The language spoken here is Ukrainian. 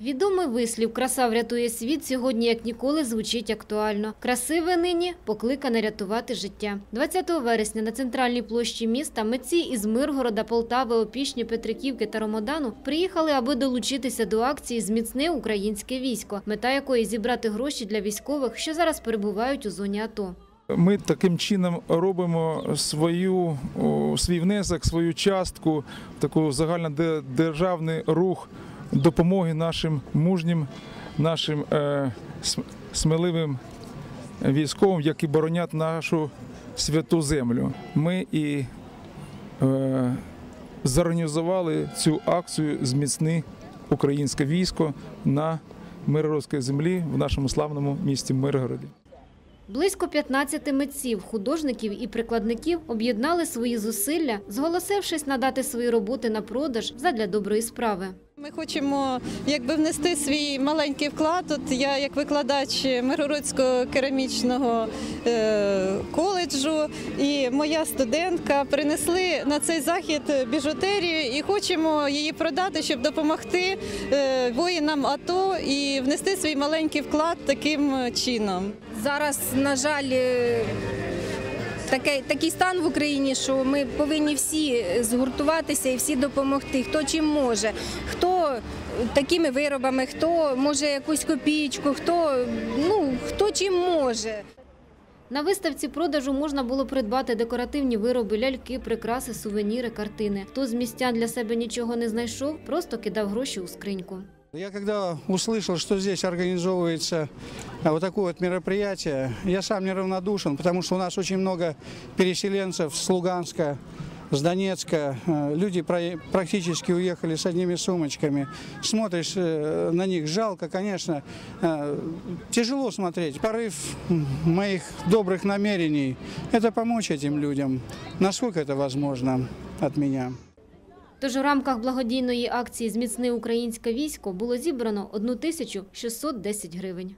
Відомий вислів «Краса врятує світ» сьогодні як ніколи звучить актуально. Красиве нині покликане рятувати життя. 20 вересня на центральній площі міста митці із Миргорода, Полтави, Опішні, Петриківки та Ромодану приїхали, аби долучитися до акції «Зміцни українське військо», мета якої зібрати гроші для військових, що зараз перебувають у зоні АТО. Ми таким чином робимо свою, свій внесок, свою частку, таку загальнодержавний рух допомоги нашим мужнім, нашим е, сміливим військовим, які боронять нашу святу землю. Ми і е, зорганізували цю акцію Зміцни українське військо на Миргородській землі в нашому славному місті Миргороді. Близько 15 митців, художників і прикладників об'єднали свої зусилля, зголосившись надати свої роботи на продаж задля доброї справи. Ми хочемо якби внести свій маленький вклад. От я як викладач Миргородського керамічного е, коледжу і моя студентка принесли на цей захід біжутерію і хочемо її продати, щоб допомогти е, воїнам АТО і внести свій маленький вклад таким чином. Зараз, на жаль, е, таке, такий стан в Україні, що ми повинні всі згуртуватися і всі допомогти, хто чим може, хто такими виробами, хто може якусь копійку, хто, ну, хто чим може. На виставці продажу можна було придбати декоративні вироби, ляльки, прикраси, сувеніри, картини. Хто з містян для себе нічого не знайшов, просто кидав гроші у скриньку. Я когда услышал, что здесь организовывается а, вот такое вот мероприятие, я сам неравнодушен, потому что у нас очень много переселенцев с Луганска, с Донецка. Э, Люди практически уехали с одними сумочками. Смотришь э, на них, жалко, конечно. Э, Тяжело смотреть. Порыв моих добрых намерений – это помочь этим людям, насколько это возможно от меня. Тож у рамках благодійної акції «Зміцни українське військо» було зібрано 1610 гривень.